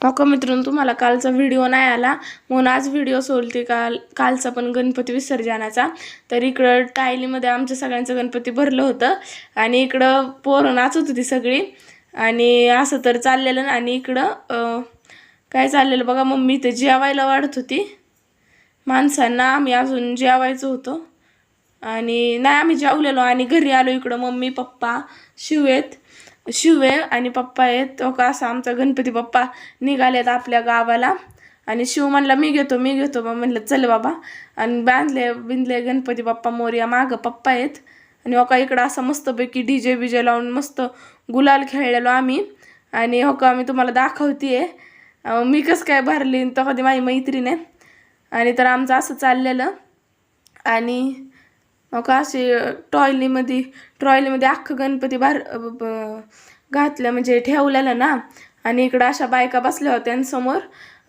हो मित्रांनो तुम्हाला कालचा व्हिडिओ नाही आला? म्हणून आज व्हिडिओ सोडते काल. कालचा पण गणपती विसर्जनाचा. तर इकडं टायलीमध्ये आमच्या सगळ्यांचं गणपती भरलं होतं. आणि इकडं पोरं नाचत होती सगळी. आणि असं तर चाललेलं ना. आणि इकडं काय चाललेलं बघा मम्मी इथं जेवायला वाढत होती. माणसांना आम्ही अजून जेवायचं होतो. आणि नाही आम्ही जेवलेलो. आणि घरी आलो इकडं मम्मी पप्पा शिव शिव आहे आणि पप्पा आहेत. तो का असा आमचा गणपती पप्पा निघालेत आपल्या गावाला. आणि शिव म्हणला मी घेतो मी घेतो. मग म्हणलं चल बाबा. आणि बांधले बिंधले गणपती बाप्पा मोर्या मागं. पप्पा आहेत. आणि हो का इकडं असं मस्तपैकी डी जे बिजे लावून मस्त गुलाल खेळलेलो आम्ही. आणि हो का मी तुम्हाला दाखवते मी कसं काय भरली? तो कधी माझी मैत्रीण आहे. आणि तर आमचं असं चाललेलं. आणि मग असे टॉयलीमध्ये ट्रॉयलीमध्ये अख्खं गणपती भार घातल्या घातलं म्हणजे ठेवलेलं ना. आणि इकडं अशा बायका बसल्या होत्या आणि समोर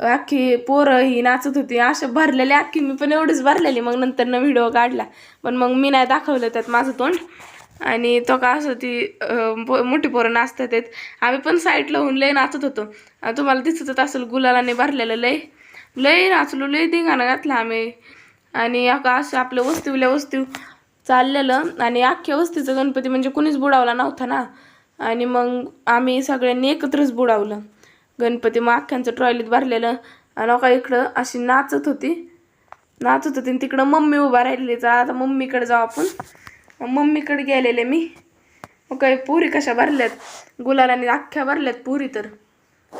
अख्खी पोरं ही नाचत होती. अशा भरलेली अख्खी मी पण एवढीच भरलेली. मग नंतर व्हिडिओ काढला. पण मग मी नाही दाखवलं त्यात माझं तोंड. आणि तो का असं ती मोठी पोरं नाचतात आहेत. आम्ही पण साईडला होऊन लय नाचत होतो. तुम्हाला दिसतच असेल गुलालाने भरलेलं लय. लय नाचलो लय धिंगाणा घातला आम्ही. आणि अका असं आपलं वस्तीवल्या वस्तू चाललेलं. आणि अख्ख्या वस्तीचं गणपती म्हणजे कुणीच बुडावला नव्हता ना. आणि मग आम्ही सगळ्यांनी एकत्रच बुडावलं. गणपती मग अख्ख्यांचं ट्रॉयलीत भरलेलं. आणि अका इकडं अशी नाचत होती. नाचत होती. आणि तिकडं मम्मी उभा राहिलेली. जा आता मम्मीकडे जाऊ आपण. मम्मीकडे गेलेले मी. मग काही पुरी कशा भरल्यात? गुलालाने अख्ख्या भरल्यात पुरी तर.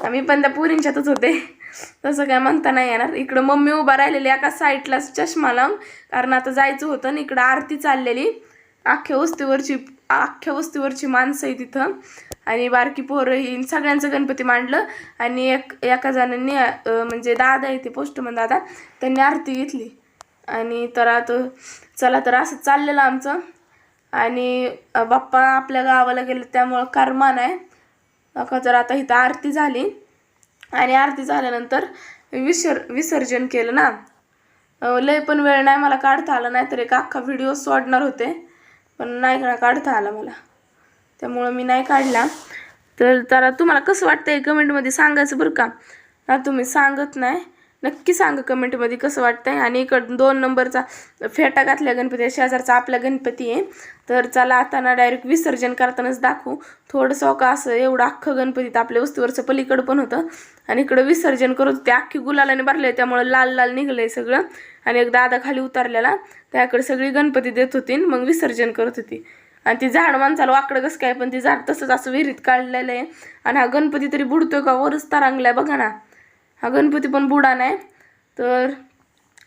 आम्ही पण त्या पुरींच्यातच होते. तसं काय म्हणता नाही येणार. इकडं मम्मी उभा राहिलेली एका साईडलाच चष्मा लावून कारण आता जायचं होतं आणि इकडं आरती चाललेली. अख्ख्या वस्तीवरची अख्ख्या वस्तीवरची माणसं आहे तिथं आणि बारकी पोरं ही सगळ्यांचं गणपती मांडलं. आणि एक एका जणांनी म्हणजे दादा आहे ते पोस्टमन दादा त्यांनी आरती घेतली. आणि तर आता चला तर असं चाललेलं आमचं. आणि बाप्पा आपल्या गावाला गेलं त्यामुळं करमान आहे. नका तर आता इथं आरती झाली. आणि आरती झाल्यानंतर विसर विसर्जन केलं ना. लय पण वेळ नाही मला काढता आला नाही तर एक अख्खा व्हिडिओ सोडणार होते. पण नाही ना काढता आला मला. त्यामुळं मी नाही काढला. तर तर तुम्हाला कसं वाटतंय कमेंटमध्ये सांगायचं बरं का? तुम्ही सांगत नाही. नक्की सांगा कमेंटमध्ये कसं वाटतं आहे आणि इकडं दोन नंबरचा फेटा घातल्या गणपती आहे, शेजारचा आपला गणपती आहे. तर चला आता ना डायरेक्ट विसर्जन करतानाच दाखवू. थोडंसं हो का असं एवढं अख्खं गणपतीत आपल्या वस्तूवरचं पलीकडं पण होतं. आणि इकडं विसर्जन करत होते अख्खी गुलालाने भरले त्यामुळं लाल लाल निघलं आहे सगळं. आणि एक दादा खाली उतरलेला त्याकडे सगळी गणपती देत होती मग विसर्जन करत होती. आणि ती झाड माणसाला वाकडं कसं काय पण ती झाड तसंच असं विहिरीत काढलेलं आहे. आणि हा गणपती तरी बुडतोय का? वरच तरंगलाय बघा ना. हा गणपती पण बुडा नाही तर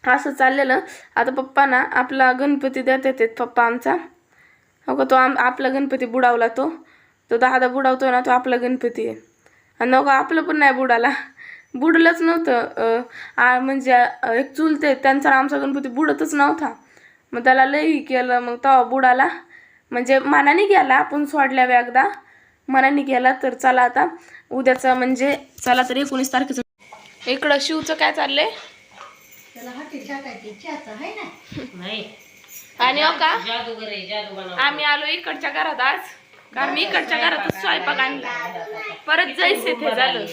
असं चाललेलं. आता पप्पा ना आपला गणपती देत येतात पप्पा आमचा. हो का? तो आम आपला गणपती बुडावला तो. तो दादा बुडावतो ना तो आपला गणपती आहे. आणि नको आपलं पण नाही बुडाला. बुडलंच नव्हतं. आ- म्हणजे एक चुलते त्यांचा आमचा गणपती बुडतच नव्हता. मग त्याला लई केलं मग तेव्हा बुडाला. म्हणजे मनाने गेला आपण सोडल्या एकदा. मनाने गेला तर चला आता. उद्याचा म्हणजे चला तर एकोणीस तारखेचं इकडं शिवचं काय चाललंय? आणि हो का? जादूगर आहे जादू बनव आम्ही आलो इकडच्या घरात आज. कारण इकडच्या घरातच स्वयंपाक आणला. परत जायचे ते झालं.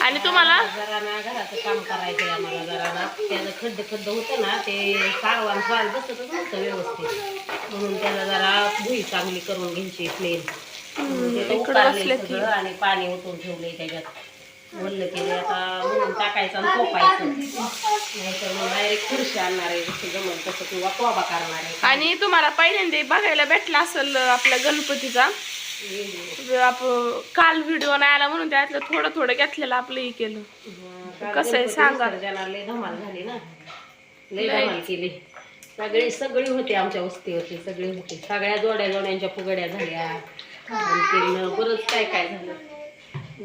आणि तुम्हाला? जरा ना घराचं काम करायचंय आम्हाला जरा ना त्याचं खड्ड खड्ड होतं ना ते सारवान स्वाल बसतच नव्हतं व्यवस्थित. म्हणून त्याला जरा भुई चांगली करून घ्यायची प्लेन. सगळं आणि पाणी ओतून ठेवलंय त्याच्यात. वल्ल केले आता म्हणून टाकायचं आणि कोपायचं नाहीतर मग डायरेक्ट खुर्शी आणणार आहे जसं जमल तसं किंवा कोबा करणार आहे. आणि तुम्हाला पहिल्यांदा बघायला भेटला असेल आपल्या गणपतीचा. आप काल व्हिडिओ नाही आला म्हणून त्यातलं थोडं थोडं घेतलेलं आपलं हे केलं. कसं आहे सांगा. विसर्जनाला लय धमाल झाली ना. लय धमाल केली. सगळी सगळी होती आमच्या वस्तीवरची सगळी होती. सगळ्या जोड्या जोड्यांच्या फुगड्या झाल्या. बरंच काय काय झालं.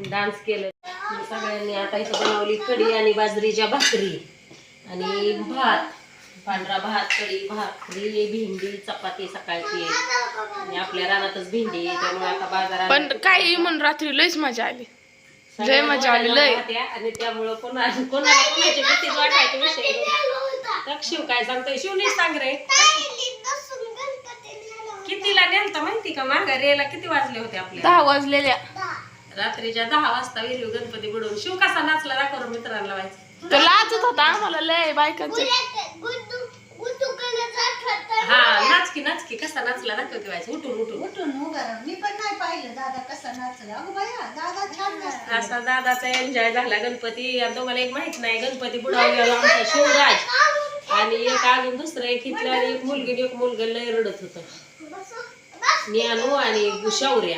डान्स केलं. सगळ्यांनी आता इथं बनवली कढी आणि बाजरीच्या भाकरी. आणि भात पांढरा भात कढी भाकरी भेंडी चपाती सकाळची. आणि आपल्या रानातच भेंडी त्यामुळे आता बाजारात पण काही म्हणून रात्री लयच मजा आली. लय मजा आली लय. आणि त्यामुळं कोणा कोणाला कोणाची भीतीच वाटायची विषय शिव काय सांगतोय? शिव नाही सांग रे. कितीला नेलता माहिती का? माघारी यायला किती वाजले होते आपल्याला दहा वाजलेल्या. रात्रीच्या दहा वाजता विहिरी गणपती बुडवून शिव कसा नाचला दाखव मित्रांना व्हायचं तो लाजत होता आम्हाला लय बायकांचं. हा नाच की नाच की कसा नाचला दाखवते व्हायचं उठून उठून. उठून उभा राहा. मी पण नाही पाहिलं दादा कसा नाचला. अगं बाया दादा छान नाचला. असा दादाचा एन्जॉय झाला गणपती. आणि तुम्हाला एक माहीत नाही गणपती बुडवलेला आमचा शिवराज. आणि एक अजून दुसरं एक इथलं आणि एक मुलगी आणि एक मुलगा लय रडत होत. ज्ञानू आणि शौर्या.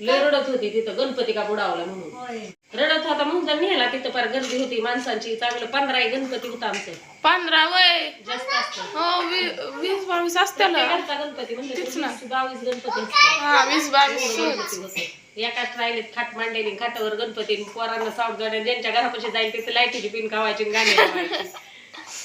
लय रडत होती तिथं गणपती का बुडावला म्हणून. होय. रडत होता म्हणून तर नेला तिथं फार गर्दी होती माणसांची चांगलं. पंधरा एक गणपती होता आमचं. पंधरा वय. जास्त असतं. हो वी- वीस बावीस असत्याल. घरचा गणपती म्हणजे वीस- बावीस गणपती असतात. हा वीस बावीस गणपती होते एकाच राहिलेत खाट मांडलेली खाटावर गणपती पोरांना साऊंड गाड्या ज्यांच्या घरापाशी जाईल तिथे लाईटीची पिन खावायची आणि गाणी लावायची.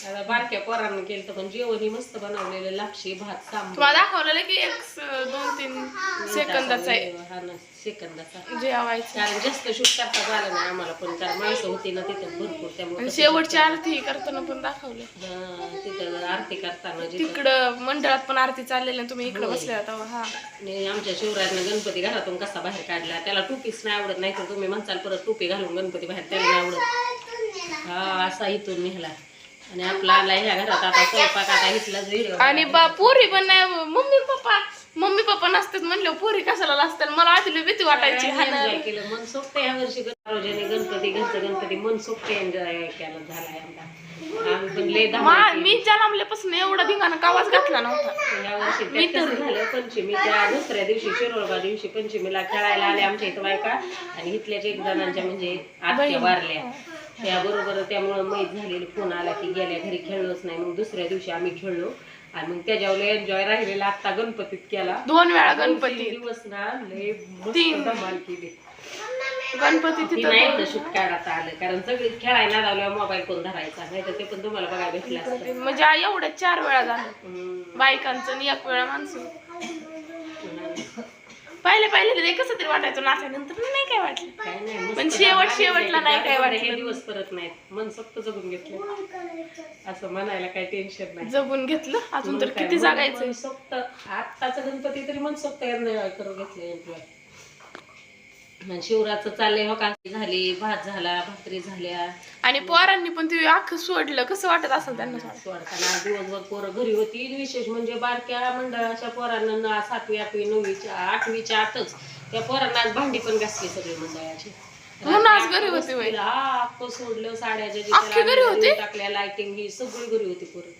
आता बारक्या पोरांना केलं तर पण जेवणी मस्त बनवलेलं लापशी भात सांबार तुम्हाला दाखवलेलं की एक स- दोन तीन सेकंदाचा आहे. हा ना सेकंदाचा. जेवायचं कारण जास्त शूट करता आलं नाही आम्हाला पण कारण माणसं होती ना तिथं भरपूर त्यामुळे आणि शेवटची आरती करताना पण दाखवलं. हा, तिथं आरती करताना जिथं तिकडं मंडळात पण आरती चाललेली आणि तुम्ही इकडे बसले होता हा. आणि आमच्या शिवराजनं गणपती घरातून कसा बाहेर काढला त्याला टोपीच नाही आवडत नाही तर तुम्ही म्हणसाल परत टोपी घालून गणपती बाहेर त्याला नाही आवडत. हा असा इथून निघाला. आणि आपला आला ह्या घरात आता स्वयंपाक आता घेतला आणि बा पोरी पण नाही मम्मी पप्पा. मम्मी पप्पा नसतात म्हणलं पोरी कशाला असतात मला आधी भीती वाटायची. एन्जॉय केलं. मन सोक्त या वर्षी रोजाने गणपती घरचं गणपती. मन सोक्त एन्जॉय केला झाला आम्ही पण लय मा. मी जन्मल्यापासून एवढा धिंगाणा कावाच घातला नव्हता. या वर्षी त्यात कसं झालं. पंचमीच्या दुसऱ्या दिवशी शिरोळबा दिवशी पंचमीला खेळायला आले आमच्या इथं बायका. आणि इथल्याच एक जणांच्या म्हणजे आत्या वारल्या. त्या बरोबर त्यामुळं माहीत झालेली फोन आला की गेल्या घरी खेळलोच नाही. मग दुसऱ्या दिवशी आम्ही खेळलो. आणि मग त्याच्यावर एन्जॉय राहिलेला आत्ता गणपतीत केला. दोन वेळा गणपती. दिवस ना लय मस्त तीन. धमाल केली. गणपती ती तिथं नाही शूट काढता आलं कारण सगळी खेळायला लावल्यावर मोबाईल कोण धरायचा नाही तर ते पण तुम्हाला बघायला भेटलं असतं. म्हणजे एवढ्या चार वेळा झालं. हम्म. बायकांचं आणि एक वेळा माणसं पहिले पहिले ते कसं तरी वाटायचं? नाचल्यानंतर नाही काय वाटलं. नाही, पण शेवट- शेवटला नाही. काय वाटलं. दिवस परत नाहीत. मन सक्त जगून घेतलं. असं म्हणायला काही टेन्शन नाही. जगून घेतलं. अजून तर किती मन- जागायचं मनसोक्त आत्ताचा गणपती तरी मनसोक्त एन्जॉय करून घेतले शिवराचं चाललंय हो का झाली भात झाला भाकरी झाल्या. आणि पोरांनी पण ते अख्खं सोडलं. कसं वाटत असेल त्यांना सोडा सोडताना दिवसभर पोरं घरी होती. विशेष म्हणजे बारक्या मंडळाच्या पोरांना सातवी आठवी नववीच्या आठवीच्या आतच त्या पोरांना आज भांडी पण घासली सगळी मंडळाची. आज घरी होती. हा अख्खं सोडलं त्याला घरी होती? टाकल्या लाइटिंग ही सगळी घरी होती पोरं.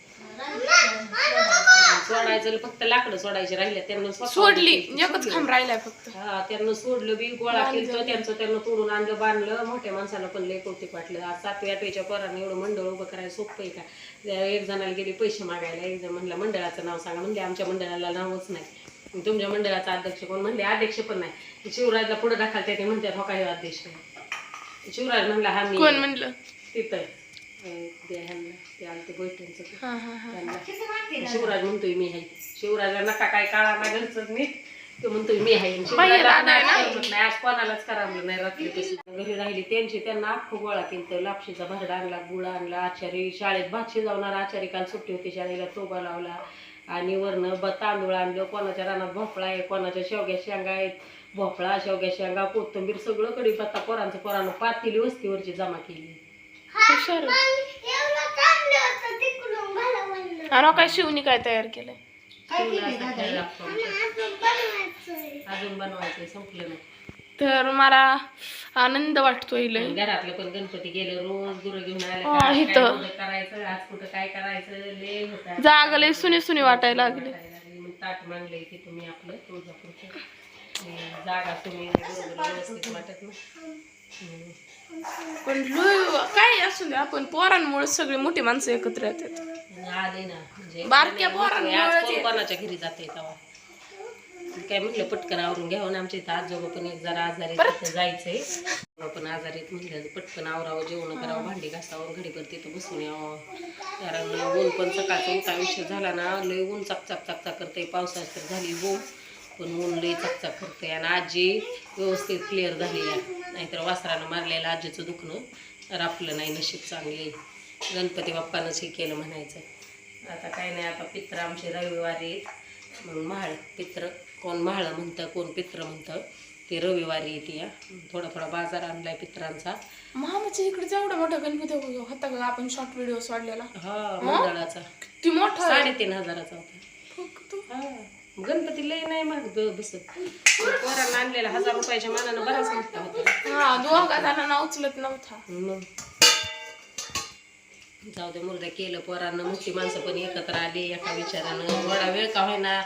सोडायचं फक्त लाकडं सोडायचे राहिले त्यांना स्वतः सोडली सोडली. एकच खांब राहिलाय फक्त. हा त्यांना सोडलं बी गोळा केलं त्यांचं त्यांना तोडून आणलं बांधलं. मोठ्या माणसाला पण लय कौतिक वाटलं. आज सातव्या आठवीच्या पोरांनी एवढं मंडळ उभं करायला सोपं आहे का? त्या एक जणाला गेली पैसे मागायला एक जण म्हणलं मंडळाचं नाव सांगा. म्हणले आमच्या मंडळाला नावच नाही. तुमच्या मंडळाचा अध्यक्ष कोण? म्हणले अध्यक्ष पण नाही. शिवराजला पुढे दाखल ते म्हणतात हो काय अध्यक्ष आहे शिवराज म्हणला हा मी कोण म्हणलं? तिथं हा हा हा शिवराज म्हणतोय मी आहे. शिवराजला नका काय काळा ना घरच नीट? तो म्हणतोय मी आहे. आज कोणालाच करामलं नाही रात्रीपासून घरी राहिली त्यांची त्यांना अख्खं गोळा केलं लापशीचा भरडा आणला गुळ आणला आचारी शाळेत भात शिजवणार आचारी काल सुट्टी होती शाळेला तोबा लावला. आणि वरनं ब तांदूळ आणलं कोणाच्या रानात भोपळा आहे कोणाच्या शेवग्या शेंगा आहेत भोपळा शेवग्या शेंगा कोथिंबीर सगळं कडीपत्ता पोरांचं पोरानं पातेली वस्तीवरची जमा केली. हुशार आणि काय शिवनी काय तयार केलंय? काय केली शिवराजचा दादा खेळ लागतो. आमच्या. अजून बनवायचं संपलं नाही. तर मला आनंद वाटतोय घरातलं पण गणपती गेले रोज गुरु घेऊन आले हा, का, काय इथं. कुठं करायचं आज कुठं काय करायचं लय होतं. जागा लय सुनी सुनी वाटायला लागली. ताट मांडलंय की तुम्ही आपलं तुळजापूरचं. जागा तुम्ही वाटत ना. पण काय असू दे आपण पोरांमुळे सगळी मोठी माणसं एकत्र येतात. आले ना म्हणजे बारक्या आज कोण येत. कोणाच्या घरी जाते तेव्हा. काय म्हटलं पटकन आवरून घ्यावं ना आमच्या इथं आजोबा पण एक जरा आजारी आहेत, तिथं जायचंय. आजोबा पण आजारी आहेत म्हटलं पटकन आवरावं जेवण करावं भांडी घासावं घडीभर तिथं बसून यावं. कारण ऊन पण सकाळचा उठा विषय झाला ना लय ऊन चकचक चकचक करते पावसाची तर झाली ऊन. पण ऊन लय चकचक करते आणि आजी व्यवस्थित क्लिअर झाली आहे. नाहीतर वासरानं मारलेलं आजीचं दुखणं रापलं नाही नशीब चांगले गणपती बाप्पानंच हे केलं म्हणायचं आता काय नाही आता पित्र आमचे रविवारी. मग म्हाळ पित्र कोण म्हाळ म्हणतं कोण पित्र म्हणतं ते रविवारी येते या थोडा थोडा बाजार आणलाय पित्रांचा. मामाच्या इकडे जेवढा मोठा गणपती होता का आपण शॉर्ट व्हिडिओ सोडलेला हा मंडळाचा. किती मोठा. साडेतीन हजाराचा होता. फक्त? हा. गणपती लय नाही महाग बसत. पोरांना आणलेला हजार रुपयाच्या मानानं बराच मोठा होता. हा दोघा नाव उचलत नव्हता. मग. जाऊ दे मुर्द्या केलं पोरांना. मोठी माणसं पण एकत्र आली एका विचारानं. थोडा वेळ का होईना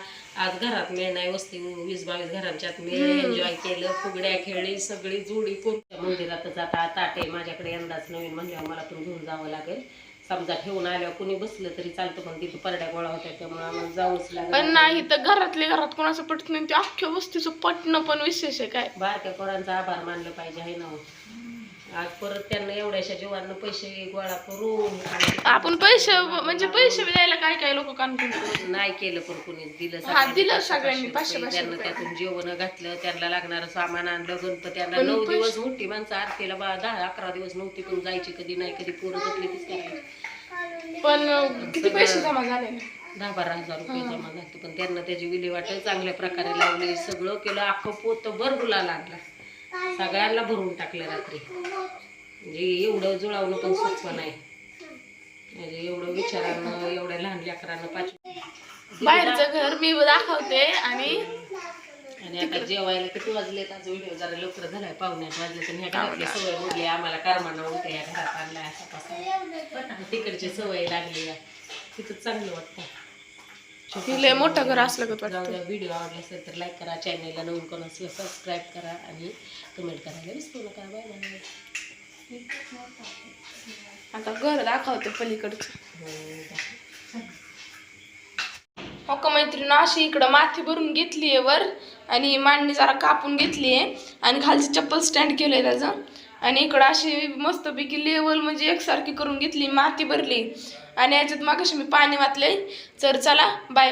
आज घरात मेळ नाही वस्ती वीस बावीस घरांच्यात मेळ एन्जॉय केलं. फुगड्या खेळली सगळी जोडी कोणत्या मंदिरातच आता ताटे माझ्याकडे यंदाच नवीन म्हणल्यावर मला पण घेऊन जावं लागेल. समजा ठेवून आल्यावर कुणी बसलं तरी चालतं पण तिथं परड्या गोळा होत्या त्यामुळे आम्हाला जाऊच लागेल पण नाही तर घरातले घरात कोणाचं पटत नाही ते अख्ख्या वस्तीचं पटणं पण विशेष आहे काय बारक्या पोरांचा आभार मानलं पाहिजे आहे ना हो. आज परत त्यांना एवढ्याशा जीवांना पैसे गोळा करून आपण पैसे म्हणजे पैसे बी द्यायला काय काय लोक कान नाही केलं पण कुणी. दिलं हा, दिलं सगळ्यांनी पाचशे त्यांना रुपये. त्यातून जेवण घातलं त्यांना लागणारं सामान आणलं गणपत्यांना पण नऊ पैसे- दिवस मोठी माणसं आरतीला बा दहा अकरा दिवस नव्हती पण जायची कधी नाही कधी पोरं तकली तीच करायची पण अं, किती पैसे जमा झाले? दहा बारा हजार रुपये जमा झाले पण त्यांना त्याची विल्हेवाट चांगल्या प्रकारे लावली सगळं केलं अख्खं पोत भर गुलाल आणला. सगळ्यांना भरून टाकलं रात्री. म्हणजे एवढं जुळावणं पण सोपं नाही. म्हणजे एवढं विचारानं एवढ्या लहान लेकरानं पाच बाहेरचं घर मी दाखवते आणि आणि आता जेवायला किती वाजले आज व्हिडिओ जरा लवकर झालाय पाहुण्यात वाजले तर ह्या घरातली सवय मोडली आम्हाला करमाना उलट्या या घरात आणलाय असा पासा तिकडची सवय लागली. तिथं चांगलं वाटतं हे लय मोठं घर असलं का द्या व्हिडिओ आवडला असेल तर लाईक करा चॅनेलला नवीन कोण असलं सबस्क्राईब करा आणि कमेंट करायला विसरू नका बाय बाय आता घर दाखवते पलीकडचं. हो, का मैत्रीण अशी इकडं माथी भरून घेतली आहे वर आणि मांडणी जरा कापून घेतली आहे. आणि खालची चप्पल स्टँड केलंय त्याचं. आणि इकडं अशी मस्तपैकी लेवल म्हणजे एकसारखी करून घेतली माती भरली. आणि याच्यात मागाशी मी पाणी वाचलंय तर चला बाय बाय